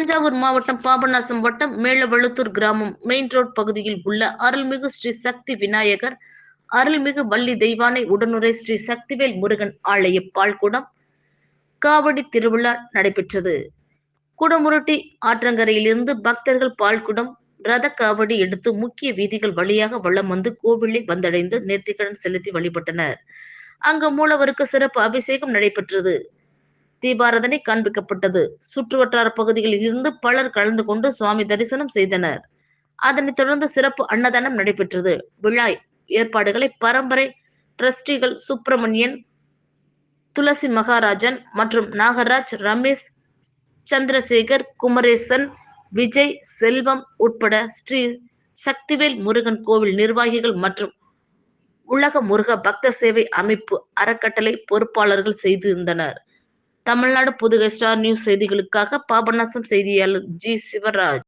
தஞ்சாவூர் மாவட்டம் பாபநாசம் வட்டம் மேலவழுத்தூர் கிராமம் மெயின் ரோட் பகுதியில் உள்ள அருள்மிகு ஸ்ரீ சக்தி விநாயகர் அருள்மிகு வள்ளி தெய்வானை உடனுரை ஸ்ரீ சக்திவேல் முருகன் ஆலய பால்குடம் காவடி திருவிழா நடைபெற்றது. குடமுருட்டி ஆற்றங்கரையிலிருந்து பக்தர்கள் பால்குடம் ரத காவடி எடுத்து முக்கிய வீதிகள் வழியாக வலம் வந்து கோவிலை வந்தடைந்து நேர்த்திக்கடன் செலுத்தி வழிபட்டனர். அங்கு மூலவருக்கு சிறப்பு அபிஷேகம் நடைபெற்றது. தீபாரதனை காண்பிக்கப்பட்டது. சுற்றுவட்டார பகுதிகளில் இருந்து பலர் கலந்து கொண்டு சுவாமி தரிசனம் செய்தனர். அதனைத் தொடர்ந்து சிறப்பு அன்னதானம் நடைபெற்றது. விழா ஏற்பாடுகளை பரம்பரை டிரஸ்டிகள் சுப்பிரமணியன் துளசி மகாராஜன் மற்றும் நாகராஜ் ரமேஷ் சந்திரசேகர் குமரேசன் விஜய் செல்வம் உட்பட ஸ்ரீ சக்திவேல் முருகன் கோவில் நிர்வாகிகள் மற்றும் உலக முருக பக்த சேவை அமைப்பு அறக்கட்டளை பொறுப்பாளர்கள் செய்திருந்தனர். தமிழ்நாடு புதுகை ஸ்டார் நியூஸ் செய்திகளுக்காக பாபநாசம் செய்தியாளர் ஜி சிவராஜ்.